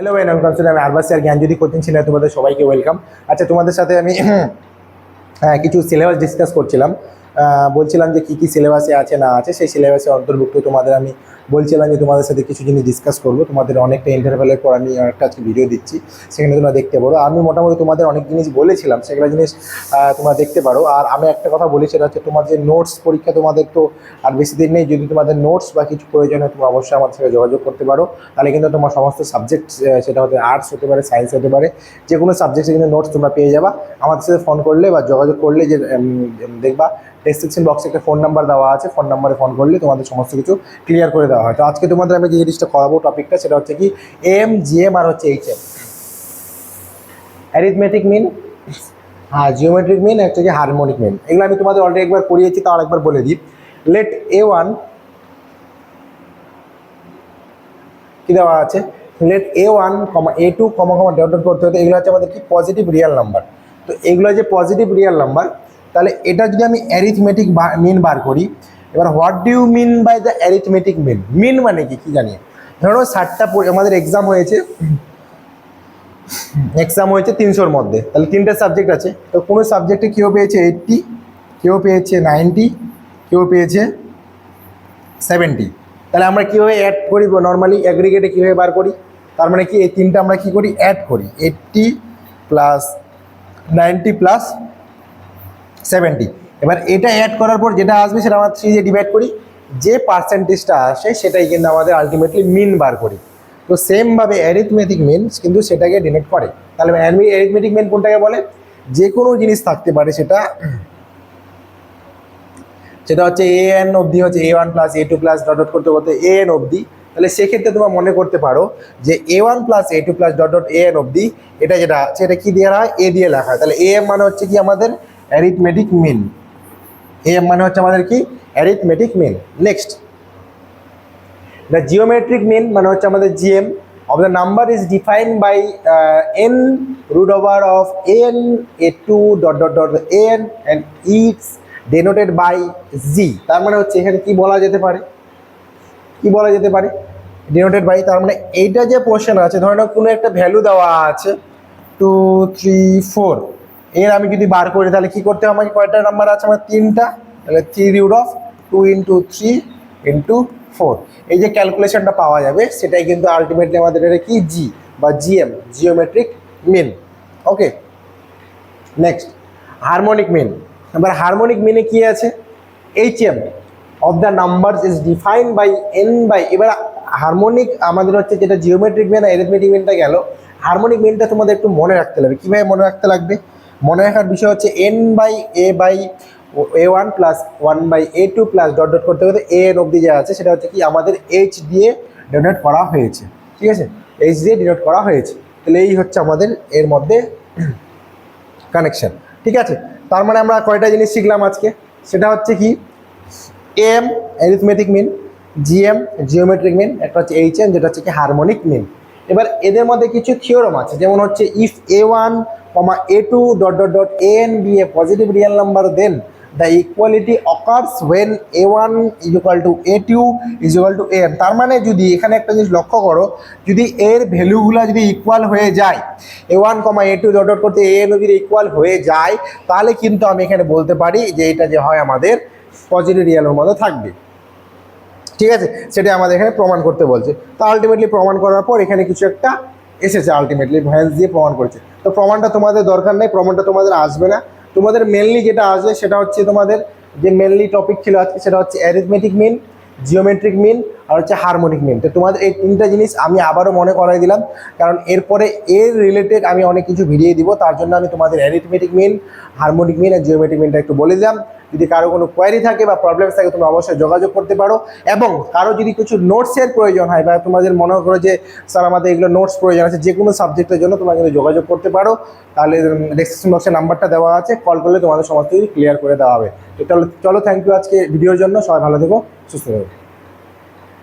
Hello ভাই নমস্কার sir আমি আরবাস স্যার জ্ঞানজ্যোতি কোচিং ছিল তোমাদের সবাইকে ওয়েলকাম আচ্ছা তোমাদের সাথে আমি হ্যাঁ, কিছু সিলেবাস ডিসকাস করছিলাম। বলছিলাম যে কী কী সিলেবাসে আছে না আছে, সেই সিলেবাসে অন্তর্ভুক্ত তোমাদের আমি বলছিলাম যে তোমাদের সাথে কিছু জিনিস ডিসকাস করব। তোমাদের অনেকটা ইন্টারভেলের পর আমি একটা আজকে ভিডিও দিচ্ছি, সেখানে তোমরা দেখতে পারো। আমি মোটামুটি তোমাদের অনেক জিনিস বলেছিলাম, সেগুলো জিনিস তোমরা দেখতে পারো। আর আমি একটা কথা বলি সেটা হচ্ছে তোমার যে নোটস পরীক্ষা তোমাদের তো আর বেশি দিন নেই, যদি তোমাদের নোটস বা কিছু প্রয়োজন হয় তুমি অবশ্যই আমার সাথে যোগাযোগ করতে পারো। তাহলে কিন্তু তোমার সমস্ত সাবজেক্ট সেটা হতে আর্টস হতে পারে সায়েন্স হতে পারে যে কোনো সাবজেক্টে কিন্তু নোটস তোমরা পেয়ে যাবা। আমাদের সাথে ফোন করলে বা যোগাযোগ করলে যে দেখবা ডেসক্রিপশন বক্সে একটা ফোন নাম্বার দেওয়া আছে ফোন নাম্বারে ফোন করলে তোমাদের সমস্ত কিছু ক্লিয়ার করে দেওয়া হয়। তো আজকে তোমাদের আমি যে জিনিসটা করাবো টপিকটা সেটা হচ্ছে কি এম জিএম আর হচ্ছে এইচ এম অ্যারিথমেটিক মিন হ্যাঁ জিওমেট্রিক মিন একটা কি হারমোনিক মিন এগুলো আমি তোমাদের অলরেডি একবার করিয়েছি, তাও একবার বলে দিই। লেট এ ওয়ান কি দেওয়া আছে? Let A one comma A two comma comma dot dot করতে হতে এগুলো হচ্ছে আমাদের কি? পজিটিভ রিয়াল নাম্বার তো এগুলো যে পজিটিভ রিয়াল নাম্বার তাহলে এটা যদি আমি অ্যারিথমেটিক মিন বার করি, এবার what do you mean by the arithmetic mean mean মানে কি? কি জানি? ধরো ষাটটা আমাদের এক্সাম হয়েছে। এক্সাম হয়েছে তিনশোর মধ্যে। তাহলে তিনটে সাবজেক্ট আছে। তো কোনো সাবজেক্টে কেউ পেয়েছে এইটটি কেউ পেয়েছে নাইনটি কেউ পেয়েছে সেভেন্টি তাহলে আমরা কীভাবে অ্যাড করি? নর্মালি অ্যাগ্রিগেটে কীভাবে বার করি? তার মানে কি, এই তিনটা আমরা কী করি? অ্যাড করি। Eighty plus ninety plus seventy. এবার এটা অ্যাড করার পর যেটা আসবে সেটা আমরা থ্রি দিয়ে ডিভাইড করি, যে পার্সেন্টেজটা আসে সেটাই কিন্তু আমাদের আলটিমেটলি মিন বার করি। তো সেমভাবে অ্যারিথমেটিক মিনস কিন্তু সেটাকে ডিনেট করে। তাহলে অ্যারিথমেটিক মিন কোনটাকে বলে? যে কোনো জিনিস থাকতে পারে সেটা সেটা হচ্ছে এ এন অবধি হচ্ছে A one plus A two plus dot dot করতে করতে এ এন অবধি। তাহলে সেক্ষেত্রে তোমরা মনে করতে পারো যে A one plus A two plus dot dot A N অবধি, এটা যেটা আছে, এটা কি দেওয়া হয়? এ দিয়ে লেখা হয়। তাহলে এ এম মানে হচ্ছে কি আমাদের অ্যারিথমেটিক মিন এ এম মানে হচ্ছে আমাদের কি? Arithmetic mean next the geometric mean মানে হচ্ছে আমাদের GM of the number is defined by uh, n root over of n a2 dot dot dot n and it's denoted by z. তার মানে হচ্ছে এখানে কি বলা যেতে পারে? কি বলা যেতে পারে? ডিনোটেড বাই তার মানে এইটা যে পোর্শন আছে ধরে নাও কোনো একটা ভ্যালু দেওয়া আছে টু থ্রি ফোর এর আমি যদি বার করি, তাহলে কি করতে হবে? আমাকে কয়টা নাম্বার আছে? আমার তিনটা। তাহলে three root of two into three into four এই যে ক্যালকুলেশনটা পাওয়া যাবে, সেটাই কিন্তু আলটিমেটলি আমাদের এটা কি? জি বা GM geometric mean okay next harmonic mean এবার হারমোনিক মিনে কি আছে? H M of the numbers is define by N by এবার হারমোনিক আমাদের হচ্ছে যেটা জিওমেট্রিক মিন অ্যারিথমেটিক মিনটা গেল হারমোনিক মিনটা তোমাদের একটু মনে রাখতে লাগবে। কীভাবে মনে রাখতে লাগবে? মনে রাখার বিষয় হচ্ছে N by A by A one plus one by A two plus dot dot করতে করতে এ এন অব্দি যা আছে, সেটা হচ্ছে কি আমাদের এইচ দিয়ে ডোনেট করা হয়েছে। ঠিক আছে? এইচ দিয়ে ডিনোট করা হয়েছে। তাহলে এই হচ্ছে আমাদের এর মধ্যে কানেকশন ঠিক আছে? তার মানে আমরা কয়টা জিনিস শিখলাম আজকে? সেটা হচ্ছে কি M arithmetic mean GM geometric mean একটা হচ্ছে এইচ এম যেটা হচ্ছে কি হারমোনিক মিন এবার এদের মধ্যে কিছু থিওরম আছে, যেমন হচ্ছে if A one comma A two dot dot dot A N be a positive real number then the equality occurs when A one is equal to A two N তার মানে যদি এখানে একটা জিনিস লক্ষ্য করো, যদি এর ভ্যালুগুলো যদি ইকুয়াল হয়ে যায় A one comma A two dot dot করতে এ এন যদি ইকুয়াল হয়ে যায়, তাহলে কিন্তু আমি এখানে বলতে পারি যে এটা যে হয় আমাদের পজিটিভ রিয়েলের মধ্যে থাকবে। ঠিক আছে? সেটা আমাদের এখানে প্রমাণ করতে বলছে। তো আলটিমেটলি প্রমাণ করার পর এখানে কিছু একটা এসেছে আলটিমেটলি ভ্যান্স দিয়ে প্রমাণ করেছে। তো প্রমাণটা তোমাদের দরকার নেই, প্রমাণটা তোমাদের আসবে না। তোমাদের মেনলি যেটা আসবে সেটা হচ্ছে তোমাদের যে মেনলি টপিক ছিল আজকে, সেটা হচ্ছে অ্যারিথমেটিক মিন জিওমেট্রিক মিন আর হচ্ছে হারমোনিক মিন তো তোমাদের এই তিনটা জিনিস আমি আবারও মনে করাই দিলাম, কারণ এরপরে এর রিলেটেড আমি অনেক কিছু ভিডিও দিব, তার জন্য আমি তোমাদের অ্যারিথমেটিক মিন হারমোনিক মিন আর জিওমেট্রিক মিনটা একটু বলে দিলাম। যদি কারও কোনো কোয়ারি থাকে বা প্রবলেমস থাকে, তোমরা অবশ্যই যোগাযোগ করতে পারো। এবং কারও যদি কিছু নোটসের প্রয়োজন হয় বা তোমাদের মনে করো যে, স্যার, আমাদের এগুলো নোটস প্রয়োজন আছে যে কোনো সাবজেক্টের জন্য তোমরা কিন্তু যোগাযোগ করতে পারো। তাহলে ডেসক্রিপশন বক্সে নাম্বারটা দেওয়া আছে। কল করলে তোমাদের সমস্ত কিছু ক্লিয়ার করে দেওয়া হবে। তো চলো চলো থ্যাংক ইউ আজকে ভিডিওর জন্য। সবাই ভালো থেকো, সুস্থ থেকো।